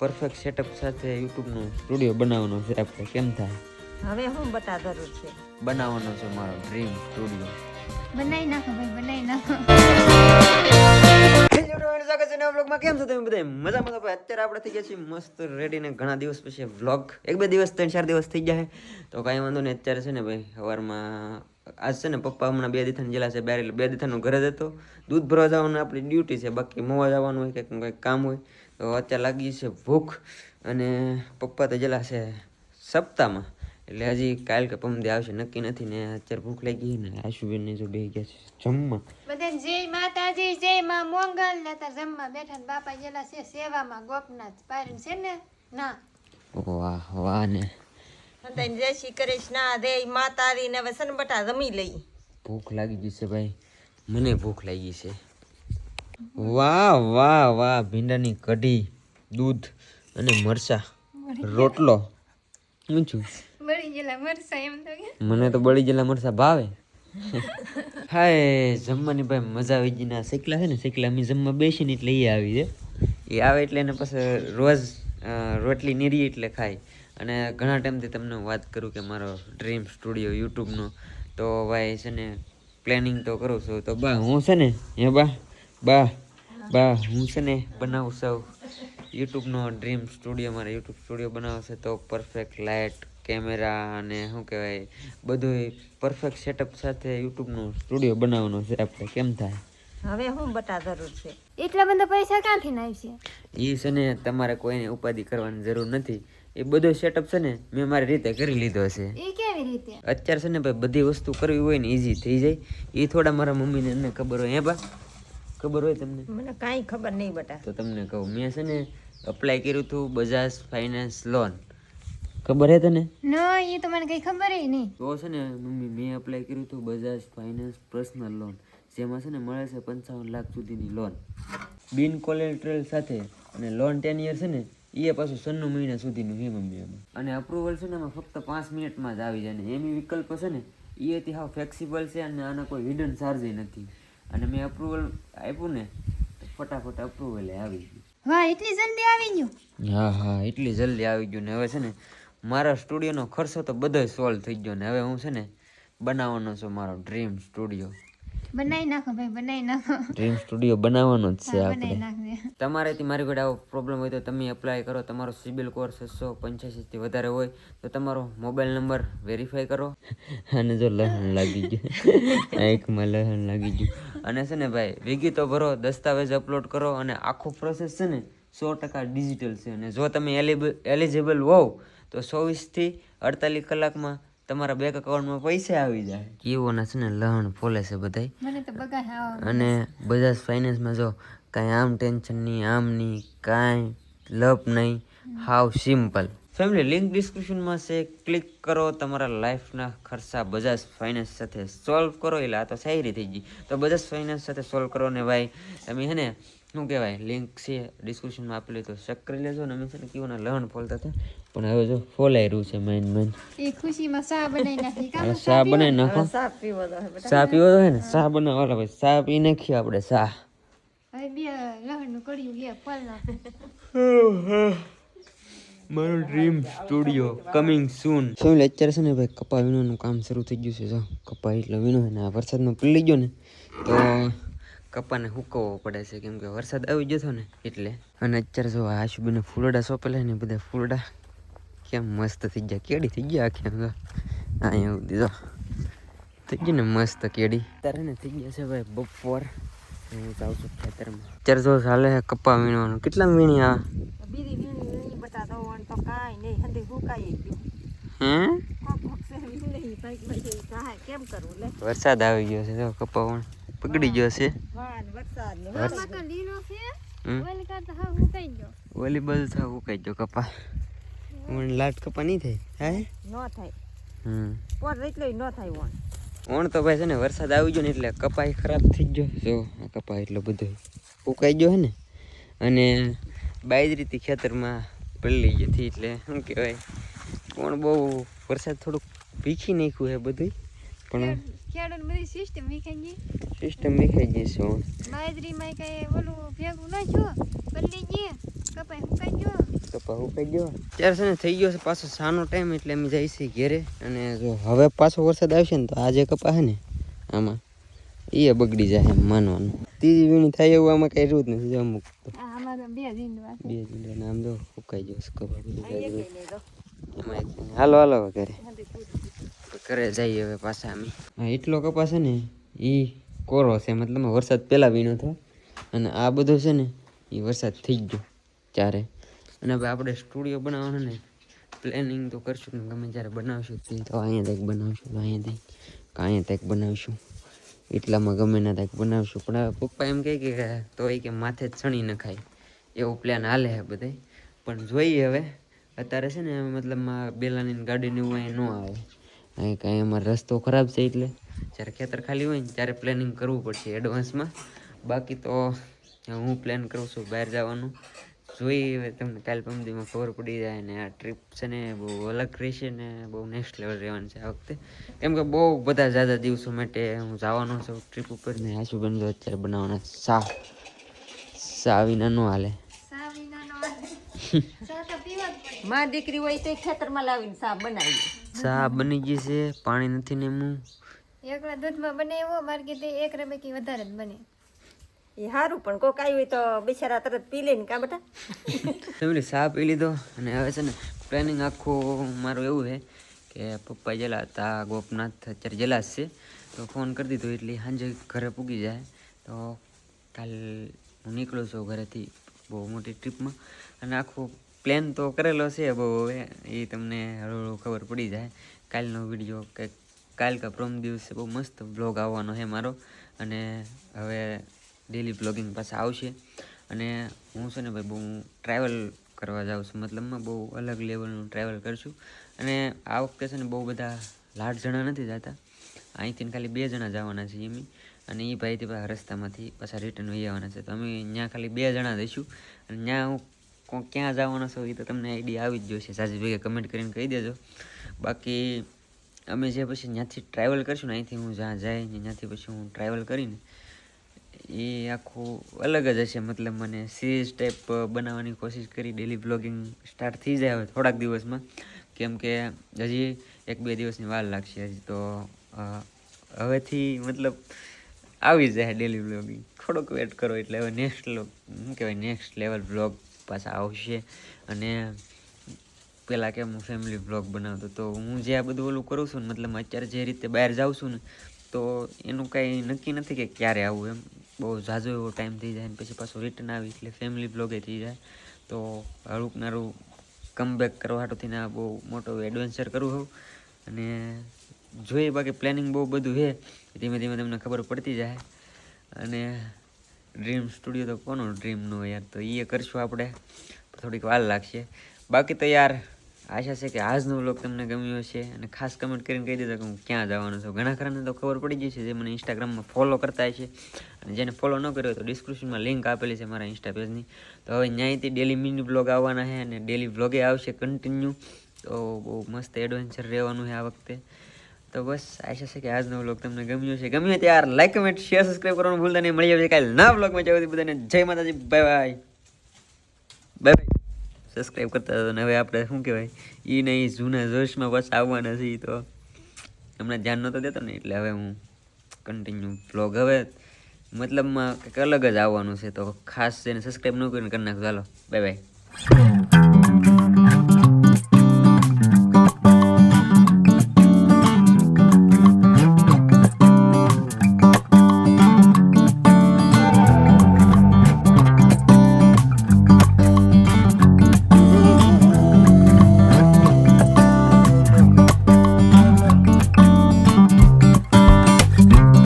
Perfect setup સાથે યુટ્યુબનો studio બનાવવાનો છે આપણે કેમ થાય? હવે હું બતા જરૂર છે. બનાવવાનો છે મારો ડ્રીમ સ્ટુડિયો. બનાવી નાખો ભાઈ બનાવી નાખો. કેમ છો તમે બધા? મજા મજા ભાઈ અત્યારે આપણે થઈ ગયા છીએ મસ્ત રેડી ને ઘણા દિવસ પછી વ્લોગ એક બે દિવસ ત્રણ ચાર દિવસ થઈ ગયા તો કાંઈ વાંધો નહીં અત્યારે છે ને ભાઈ સવારમાં આજ છે ને પપ્પા હમણાં બે દીથાને જેલા છે બે બે દીથાનું ઘરે જ હતો. દૂધ ભરવા જવાનું આપણી ડ્યુટી છે બાકી મોવા જવાનું હોય કંઈક કંઈક કામ હોય. તો અત્યારે લાગી છે ભૂખ અને પપ્પા તો જલા છે સપ્તાહમાં. એટલે હજી કાલ કે પમદે આવશે નક્કી નથી ને અત્યારે ભૂખ લાગી ને આશુબેન ને જો બે ગયા છે જમવા. બધાને જય માતાજી જય માં મોંગલ. ને તાર જમવા બેઠા ને બાપા જેલા છે સેવામાં ગોપનાથ પારણ છે ને? ના. વાહ વાહ ને. તને જય શ્રી કૃષ્ણ દે માતારી ને હવે સન બટા રમી લઈ. ભૂખ લાગી ગઈ છે ભાઈ. મને ભૂખ લાગી છે. વાહ વાહ વાહ ભીંડાની કઢી દૂધ અને મરચા. રોટલો. શું છું? મરસા મને તો બળી ગયેલા મરચા ભાવે. હાય જમવાની ભાઈ મજા આવી ગઈ. ને શેકલા છે ને શેકલા. અમે જમવા બેસીને એટલે એ આવી છે. એ આવે એટલે એને પછી રોજ રોટલી નીરી એટલે ખાય. અને ઘણા ટાઈમથી તમને વાત કરું કે મારો ડ્રીમ સ્ટુડિયો યુટ્યુબનો તો ભાઈ છે ને પ્લાનિંગ તો કરું છું. તો બા હું છે ને હે બા? બા બા હું છે ને બનાવું છું. યુટ્યુબનો ડ્રીમ સ્ટુડિયો મારે યુટ્યુબ સ્ટુડિયો બનાવશે તો પરફેક્ટ લાઇટ કેમેરા અને શું કહેવાય બધું પરફેક્ટ સેટઅપ સાથે યુટ્યુબનો સ્ટુડિયો બનાવવાનો છે. આપણે કેમ થાય? હવે હું બટા જરૂર છે. એટલા બધા પૈસા ક્યાંથી ના આવશે એ છે ને તમારે કોઈને ઉપાધિ કરવાની જરૂર નથી. એ બધો સેટઅપ છે ને મેં મારી રીતે કરી લીધો છે. એ કેવી રીતે? અત્યારે છે ને ભાઈ બધી વસ્તુ કરવી હોય ને ઈઝી થઈ જાય. એ થોડા મારા મમ્મીને એમને ખબર હોય હે બા? ખબર હોય તમને? મને કાંઈ ખબર નહીં બટા. તો તમને કહું મેં છે ને અપ્લાય કર્યું હતું બજાજ ફાઇનાન્સ લોન ખબર હે તને? ના એ તો મને કઈ ખબર નહીં. તો છે ને મમ્મી મેં અપ્લાય કર્યું હતું બજાજ ફાઇનાન્સ પર્સનલ લોન જેમાં છે ને મળે છે પંચાવન લાખ સુધીની લોન બિન કોલેટ્રલ સાથે અને લોન ટેન યર છે ને એ પાછું સન્નું મહિના સુધીનું હે મમ્મી એમાં. અને અપ્રુવલ છે ને એમાં ફક્ત પાંચ મિનિટમાં જ આવી જાય ને. એમી વિકલ્પ છે ને એ હતી હાવ ફ્લેક્સિબલ છે અને આના કોઈ હિડન ચાર્જ નથી. અને મેં અપ્રુવલ આપ્યું ને તો ફટાફટ અપ્રુવલ આવી ગયું. વાહ એટલી જલ્દી આવી ગયું? હા હા એટલી જલ્દી આવી ગયું ને હવે છે ને મારા સ્ટુડિયોનો ખર્ચો તો બધો સોલ્વ થઈ ગયો ને હવે હું છે ને બનાવવાનો છું મારો ડ્રીમ સ્ટુડિયો બનાવી નાખો ભાઈ બનાવી નાખો. ડ્રીમ સ્ટુડિયો બનાવવાનો જ છે આપણે તમારેથી મારી જોડે આવો પ્રોબ્લેમ હોય તો તમે એપ્લાય કરો. તમારો સિબિલ સ્કોર છસો પંચ્યાસીથી વધારે હોય તો તમારો મોબાઈલ નંબર વેરીફાઈ કરો. અને જો લહણ લાગી ગયું. આંખમાં લહણ લાગી ગયું. અને છે ને ભાઈ વિગતો ભરો દસ્તાવેજ અપલોડ કરો અને આખો પ્રોસેસ છે ને સો ટકા ડિજિટલ છે. અને જો તમે એલિજિબલ હોવ તો ચોવીસથી અડતાલીસ કલાકમાં તમારા બેંક અકાઉન્ટમાં પૈસા આવી જાય. કેવોના છે ને લહણ ફોલે છે હા અને બજાજ ફાઇનાન્સમાં જો કાંઈ આમ ટેન્શન નહીં આમ નહીં કાંઈ લપ નહીં. હાવ સિમ્પલ ફેમિલી લિંક ડિસ્ક્રિપ્શનમાં છે. ક્લિક કરો. તમારા લાઈફના ખર્ચા બજાજ ફાઇનાન્સ સાથે સોલ્વ કરો. એટલે આ તો સારી થઈ ગઈ. તો બજાજ ફાઇનાન્સ સાથે સોલ્વ કરો ને ભાઈ તમે હે ને શું કહેવાય લિંક છે ડિસ્ક્રિપ્શનમાં આપેલી તો ચેક કરી લેજો ને અમે છે ને કેવું લહણ ફોલતા હતા. પણ હવે જો ફોલાઈ રહ્યું છે મેન મેન એ ખુશીમાં ચા બનાવી નાખી. કામ બનાવી નાખો. સાપ પીવો તો હોય ને ચા બનાવવા ભાઈ ચા પી નાખીએ આપણે ચા. હવે બે લહણનું કર્યું લે પલ નાખો. મારો ડ્રીમ સ્ટુડિયો કમિંગ સૂન શું લેક્ચર છે ને ભાઈ કપા વીણવાનું કામ શરૂ થઈ ગયું છે. જો કપા એટલે વીણો ને આ વરસાદમાં પલળી ગયો ને તો કપાને હુકવવો પડે છે. કેમ કે વરસાદ આવી ગયો હતો ને એટલે. અને અત્યારે જો આશુબીને ફૂલડા સોંપેલા ને બધા ફૂલડા કેમ મસ્ત થઈ ગયા? કેડી થઈ ગયા આખી અંદર જો. અહીંયા દીધો થઈ ગયું ને મસ્ત કેડી. અત્યારે ને થઈ ગયા છે ભાઈ બપોર. હું જાઉં છું ખેતરમાં. અત્યારે જો ચાલે કપા વીણવાનું કેટલા વીણી વરસાદ આવી ગયો છે, જો કપાવણ પકડી ગયો છે. ઓલી થા ઉકાઈ ગયો કપા. મને લાટ કપા નહીં થાય, હે? ન થાય હમ. પોર ન થાય વણ ઓણ તો ભાઈ છે ને વરસાદ આવી ગયો ને એટલે કપાઈ ખરાબ થઈ ગયો. જો, આ કપા એટલો બધો ઉકાઈ ગયો હે ને. અને બાજરીથી ખેતરમાં પલળી ગઈ હતી એટલે શું કહેવાય? પણ બહુ વરસાદ થોડુંક ભીખી નાખ્યું છે બધું પણ ખેડૂત બધી સિસ્ટમ વિખાઈ ગઈ. સિસ્ટમ વિખાઈ ગઈ છે બાજરીમાં કઈ ઓલું ભેગું ન થયું. પલ્લી ગઈ કપાઈ ગયો. કપા ઉપાઈ ગયો. ત્યારે છે ને થઈ ગયો છે પાછો સાનો ટાઈમ એટલે અમે છીએ ઘેરે. અને જો હવે પાછો વરસાદ આવશે ને તો આજે કપા છે ને આમાં એ બગડી જાય માનવાનું. ત્રીજી વીણી થાય એવું આમાં કઈ રહ્યું જ નથી જો અમુક બે જીંદવા બે દો ફૂકાઈ એમાં એક હાલો હાલો ઘરે. ઘરે જઈએ હવે પાછા અમે. હા એટલો કપાસ છે ને એ કોરો છે. મતલબ વરસાદ પહેલાં વીણો હતો અને આ બધો છે ને એ વરસાદ થઈ ગયો ત્યારે અને હવે આપણે સ્ટુડિયો બનાવવાનો ને પ્લેનિંગ તો કરશું ને ગમે જ્યારે બનાવશું તે તો અહીંયા તક બનાવશું અહીંયા તક કે અહીંયા તક બનાવશું. એટલામાં ગમે ના તક બનાવશું. પણ હવે પપ્પા એમ કહે કે તો એ કે માથે જ ચણી નખાય. એવો પ્લાન હાલે છે બધે પણ જોઈએ હવે. અત્યારે છે ને, મતલબ બેલાની ગાડીને એવું અહીં ન આવે. અહીં કાંઈ અમારો રસ્તો ખરાબ છે એટલે જ્યારે ખેતર ખાલી હોય ને ત્યારે પ્લાનિંગ કરવું પડશે એડવાન્સમાં બાકી તો હું પ્લાન કરું છું બહાર જવાનું. જોઈએ હવે તમને કાલ પમદીમાં ખબર પડી જાય ને આ ટ્રીપ છે ને બહુ અલગ રહેશે ને બહુ નેક્સ્ટ લેવલ રહેવાનું છે આ વખતે. કેમ કે બહુ બધા ઝાઝા દિવસો માટે હું જવાનો છું ટ્રીપ ઉપર. ને આશુબંધો અત્યારે બનાવવાના સા સા વિના ન હાલે સા વિનાનો હાલે. ચા તો પીવા જ પડે માં દીકરી હોય તો ખેતરમાં લાવીને સા બનાવી સા બની ગઈ છે પાણી નથી નેમું. એકલા દૂધમાં બને એવો મારે કીધે એક રબેકી વધારે જ બને. એ સારું પણ કોક આવ્યું હોય તો બિચારા તરત પી લે ને કા બેટા? ફેમિલી સા પી લીધો અને હવે છે ને પ્લાનિંગ આખું મારું એવું છે કે પપ્પા જેલા હતા ગોપનાથ અત્યારે જેલા છે. તો ફોન કરી દીધો એટલે સાંજે ઘરે પૂગી જાય. તો કાલ હું નીકળું છું ઘરેથી બહુ મોટી ટ્રીપમાં અને આખું પ્લેન તો કરેલો છે બહુ હવે. એ તમને હળવું ખબર પડી જાય. કાલનો વીડિયો કે કાલ કા પ્રમ દિવસે બહુ મસ્ત બ્લોગ આવવાનો છે મારો. અને હવે ડેલી બ્લોગિંગ પાછા આવશે. અને હું છે ને ભાઈ બહુ ટ્રાવેલ કરવા જાઉં છું. મતલબમાં બહુ અલગ લેવલનું ટ્રાવેલ કરશું. અને આ વખતે છે ને બહુ બધા લાઠ જણા નથી જતા. અહીંથી ખાલી બે જણા જવાના છે એમ. અને એ ભાઈથી રસ્તામાંથી પાછા રિટર્ન વહી આવવાના છે. તો અમે ત્યાં ખાલી બે જણા જઈશું. અને ત્યાં હું કો- ક્યાં જવાનો છો એ તો તમને આઈડિયા આવી જ જોશે. સાજી ભેગે કમેન્ટ કરીને કહી દેજો. બાકી અમે જે પછી ત્યાંથી ટ્રાવેલ કરીશું ને, અહીંથી હું જ્યાં જાય ને ત્યાંથી પછી હું ટ્રાવેલ કરીને, એ આખું અલગ જ હશે. મતલબ મને સિરીઝ ટાઈપ બનાવવાની કોશિશ કરી ડેલી બ્લોગિંગ સ્ટાર્ટ થઈ જાય હવે થોડાક દિવસમાં. કેમ કે હજી એક બે દિવસની વાર લાગશે હજી તો હવેથી મતલબ આવી જાય ડેલી બ્લોગિંગ થોડોક વેટ કરો એટલે હવે નેક્સ્ટ શું કહેવાય નેક્સ્ટ લેવલ બ્લોગ પાછા આવશે અને પહેલાં કે હું ફેમિલી બ્લોગ બનાવતો. તો હું જે આ બધું ઓલું કરું છું ને, મતલબ અત્યારે જે રીતે બહાર જાઉં છું ને, તો એનું કાંઈ નક્કી નથી કે ક્યારે આવું એમ. બહુ ઝાઝો એવો ટાઈમ થઈ જાય ને પછી પાછું રિટર્ન આવી એટલે ફેમિલી બ્લોગે થઈ જાય. તો હળુક નારું કમબેક કરવા હાટુથી આ બહુ મોટો એડવેન્ચર કરવું હોઉં અને જોઈએ બાકી પ્લાનિંગ બહુ બધું છે. ધીમે ધીમે તમને ખબર પડતી જાય. અને ડ્રીમ સ્ટુડિયો તો કોનો ડ્રીમનું યાર? તો એ કરશું આપણે. થોડીક વાર લાગશે. બાકી તો યાર, આશા છે કે આજનો વ્લોગ તમને ગમ્યો હશે. અને ખાસ કમેન્ટ કરીને કહી દેજો કે હું ક્યાં જવાનો છું. ઘણા ખરાને તો ખબર પડી જશે જે મને ઇન્સ્ટાગ્રામમાં ફોલો કરતા છે અને જેને ફોલો ન કર્યો તો ડિસ્ક્રિપ્શનમાં લિંક આપેલી છે મારા ઇન્સ્ટા પેજની તો હવે ત્યાંથી ડેલી મિની બ્લોગ આવવાના છે અને ડેલી બ્લોગે આવશે કન્ટિન્યુ તો બહુ મસ્ત એડવેન્ચર રહેવાનું છે આ વખતે. તો બસ, આશા છે કે આજનો વ્લોગ તમને ગમ્યો છે ગમ્યો તો યાર લાઈક કમેન્ટ શેર સબસ્ક્રાઈબ કરવાનું ભૂલતા નહીં. મળી આવશે કાલે ના વ્લોગમાં જવાથી બધાને જય માતાજી. Bye bye bye bye subscribe કરતા હતા હવે આપણે શું કહેવાય? એ નહીં જૂના જોશમાં પાછા આવવાના છે તો હમણાં ધ્યાન નહોતો દેતો ને એટલે હવે હું કન્ટિન્યુ વ્લોગ હવે મતલબમાં કંઈક અલગ જ આવવાનું છે તો ખાસ એને સબસ્ક્રાઈબ ન કરીને કરી નાખજો. ચાલો બાય બાય